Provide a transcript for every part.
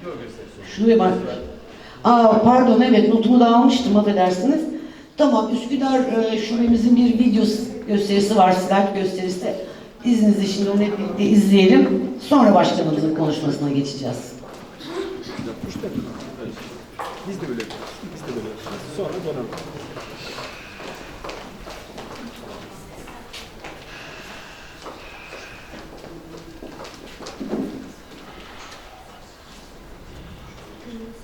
Video gösterisi. Şuraya bak. Aa pardon evet notumu da almıştım affedersiniz. Tamam Üsküdar e, şubemizin bir video gösterisi var, slide gösterisi. İzninizle şimdi onu hep birlikte izleyelim. Sonra başkanımızın konuşmasına geçeceğiz. Biz de böyle. Biz de böyle. Sonra dönelim.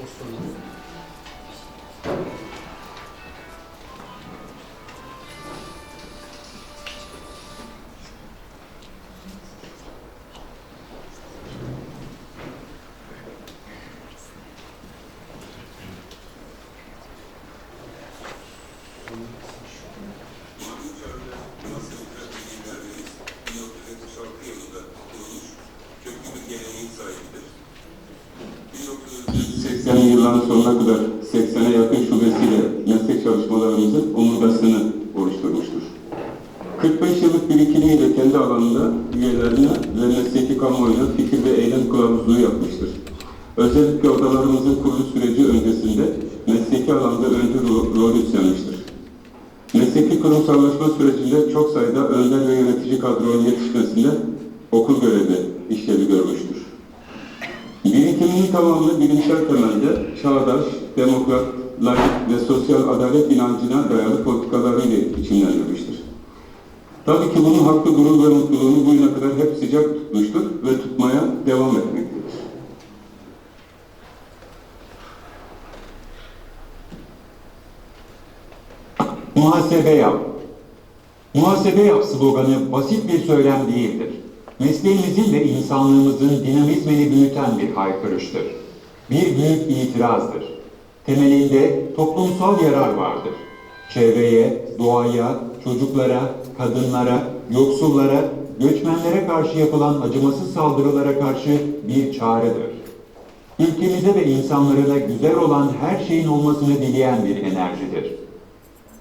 Köklü çalışmalarımızın omurgasını oluşturmuştur. 45 yıllık birikimiyle kendi alanında üyelerine ve mesleki kamuoyuna fikir ve eylem kılavuzluğu yapmıştır. Özellikle odalarımızın kuruluş süreci öncesinde mesleki alanda öncü ro- rol üstlenmiştir. Mesleki kurumsallaşma sürecinde çok sayıda önder ve yönetici kadronun yetişmesinde okul görevi işlevi görmüştür. Birikiminin tamamını bilimsel temelde çağdaş, demokrat, layık ve sosyal adalet inancına dayalı politikalarıyla biçimlendirmiştir. Tabii ki bunun hakkı, gurur ve mutluluğunu bugüne kadar hep sıcak tutmuştur ve tutmaya devam etmektedir. Muhasebe yap. Muhasebe yap sloganı basit bir söylem değildir. Mesleğimizin ve insanlığımızın dinamizmini büyüten bir haykırıştır. Bir büyük itirazdır. Temelinde toplumsal yarar vardır. Çevreye, doğaya, çocuklara, kadınlara, yoksullara, göçmenlere karşı yapılan acımasız saldırılara karşı bir çağrıdır. Ülkemize ve insanlarına güzel olan her şeyin olmasını dileyen bir enerjidir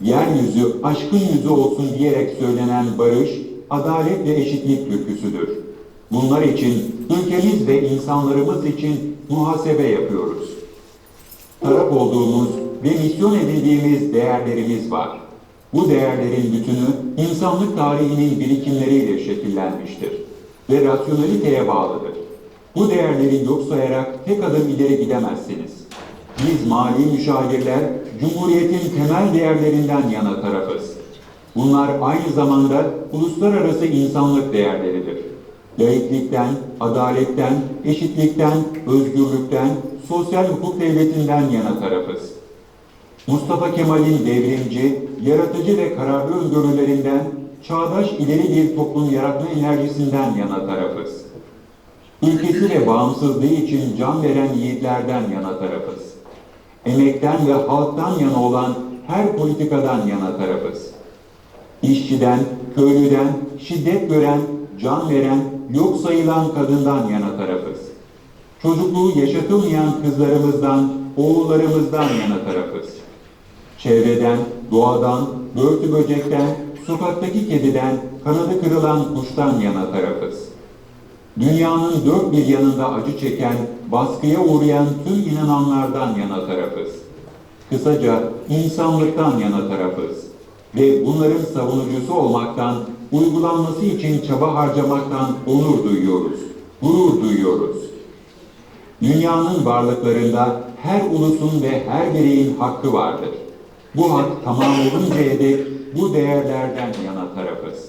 yeryüzü aşkın yüzü olsun diyerek söylenen barış, adalet ve eşitlik türküsüdür. Bunlar için ülkemiz ve insanlarımız için muhasebe yapıyoruz. Taraf olduğumuz ve misyon edildiğimiz değerlerimiz var. Bu değerlerin bütünü insanlık tarihinin birikimleriyle şekillenmiştir ve rasyonaliteye bağlıdır. Bu değerleri yok sayarak tek adım ileri gidemezsiniz. Biz mali müşavirler, Cumhuriyet'in temel değerlerinden yana tarafız. Bunlar aynı zamanda uluslararası insanlık değerleridir. Laiklikten, adaletten, eşitlikten, özgürlükten, sosyal hukuk devletinden yana tarafız. Mustafa Kemal'in devrimci, yaratıcı ve kararlı öngörülerinden, çağdaş ileri bir toplum yaratma enerjisinden yana tarafız. Ülkesi ve bağımsızlığı için can veren yiğitlerden yana tarafız emekten ve halktan yana olan her politikadan yana tarafız. İşçiden, köylüden, şiddet gören, can veren, yok sayılan kadından yana tarafız. Çocukluğu yaşatılmayan kızlarımızdan, oğullarımızdan yana tarafız. Çevreden, doğadan, börtü böcekten, sokaktaki kediden, kanadı kırılan kuştan yana tarafız. Dünyanın dört bir yanında acı çeken, baskıya uğrayan tüm inananlardan yana tarafız. Kısaca insanlıktan yana tarafız. Ve bunların savunucusu olmaktan, uygulanması için çaba harcamaktan onur duyuyoruz, gurur duyuyoruz. Dünyanın varlıklarında her ulusun ve her bireyin hakkı vardır. Bu hak tamam oluncaya dek bu değerlerden yana tarafız.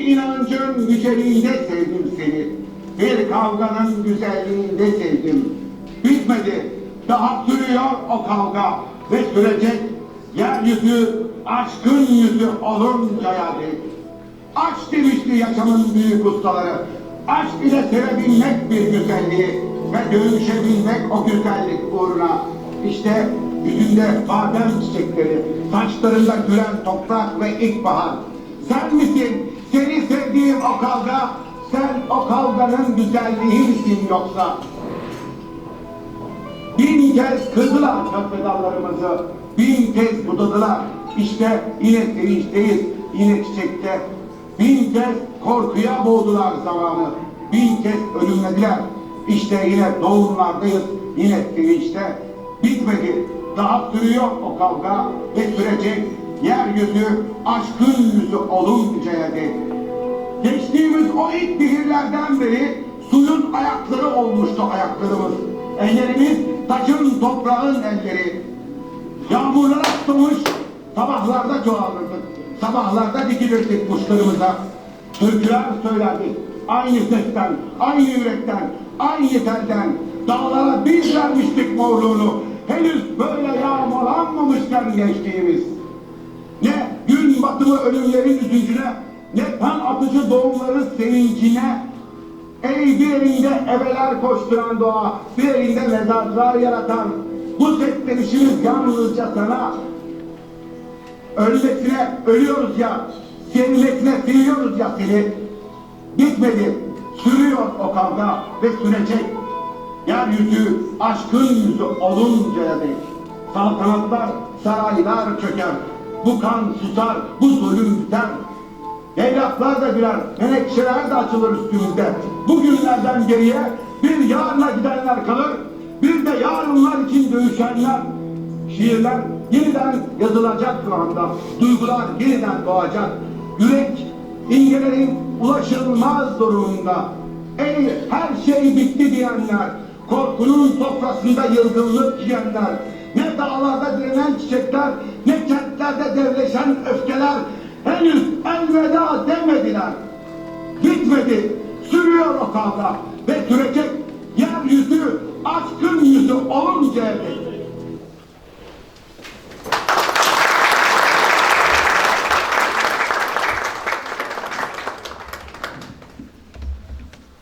İnancın yüceliğinde sevdim seni. Bir kavganın güzelliğinde sevdim. Bitmedi. Daha sürüyor o kavga ve sürecek. Yeryüzü aşkın yüzü oluncaya dek. Aşk demişti yaşamın büyük ustaları. Aşk ile sevebilmek bir güzelliği ve dövüşebilmek o güzellik uğruna. İşte yüzünde badem çiçekleri, saçlarında gülen toprak ve ilkbahar. Sen misin? Seni sevdiğim o kavga, sen o kavganın güzelliği misin yoksa? Bin kez kırdılar köprü bin kez budadılar. İşte yine sevinçteyiz, yine çiçekte. Bin kez korkuya boğdular zamanı, bin kez ölümlediler. İşte yine doğumlardayız, yine sevinçte. Bitmedi, daha sürüyor o kavga ve sürecek. Yeryüzü aşkın yüzü oluncaya dek. Geçtiğimiz o ilk nehirlerden beri suyun ayakları olmuştu ayaklarımız. Ellerimiz taşın toprağın elleri. Yağmurlara tutmuş sabahlarda çoğalırdık. Sabahlarda dikilirdik kuşlarımıza. Türküler söylerdik. Aynı sesten, aynı yürekten, aynı telden. Dağlara biz vermiştik morluğunu. Henüz böyle yağmalanmamışken gençliğimiz. Batımı ölümlerin üzüntüne, ne kan atıcı doğumların sevincine. Ey bir elinde ebeler koşturan doğa, bir mezarlar yaratan, bu seslenişimiz yalnızca sana. Ölmesine ölüyoruz ya, sevmesine seviyoruz ya seni. Bitmedi, sürüyor o kavga ve sürecek. Yeryüzü aşkın yüzü oluncaya dek. Saltanatlar, saraylar çöker. Bu kan susar, bu zulüm biter. Evlatlar da güler, menekşeler de açılır üstümüzde. Bugünlerden geriye bir yarına gidenler kalır, bir de yarınlar için dövüşenler. Şiirler yeniden yazılacak şu anda. Duygular yeniden doğacak. Yürek imgelerin ulaşılmaz durumunda. Ey her şey bitti diyenler, korkunun sofrasında yılgınlık yiyenler, ne dağlarda direnen çiçekler, ne kentlerde devleşen öfkeler henüz elveda demediler. Bitmedi, sürüyor o kavga ve sürecek yeryüzü aşkın yüzü oluncaya dek.